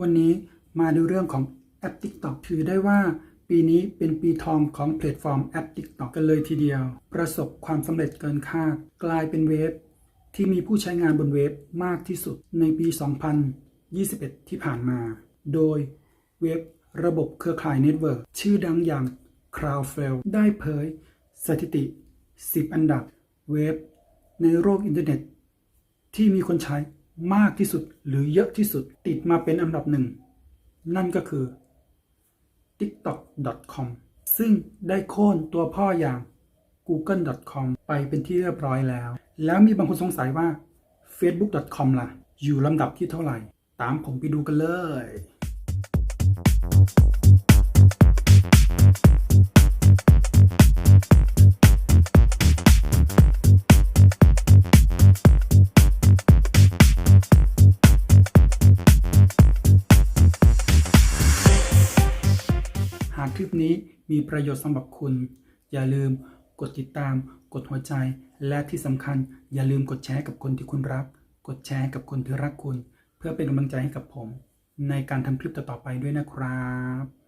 วันนี้มาดูเรื่องของแอป TikTok ถือได้ว่าปีนี้เป็นปีทองของแพลตฟอร์มแอป TikTok กันเลยทีเดียว ประสบความสำเร็จเกินคาด กลายเป็นเว็บที่มีผู้ใช้งานบนเว็บมากที่สุดในปี 2021 ที่ผ่านมา โดยเว็บระบบเครือข่ายเน็ตเวิร์กชื่อดังอย่าง Cloudflare ได้เผยสถิติ 10 อันดับเว็บในโลกอินเทอร์เน็ต ที่มีคนใช้ มากที่สุดหรือเยอะที่สุดติดมาเป็นอันดับหนึ่ง นั่นก็คือ tiktok.com ซึ่งได้โค่นตัวพ่ออย่าง google.com ไปเป็นที่เรียบร้อยแล้ว แล้วมีบางคนสงสัยว่า facebook.com ล่ะ อยู่ลำดับที่เท่าไหร่ ตามผมไปดูกันเลยากคลิปนี้มีประโยชน์สำหรับคุณ อย่าลืมกดติดตาม กดหัวใจ และที่สำคัญ อย่าลืมกดแชร์กับคนที่คุณรัก กดแชร์กับคนที่รักคุณ เพื่อเป็นกำลังใจให้กับผม ในการทำคลิปต่อๆไปด้วยนะครับ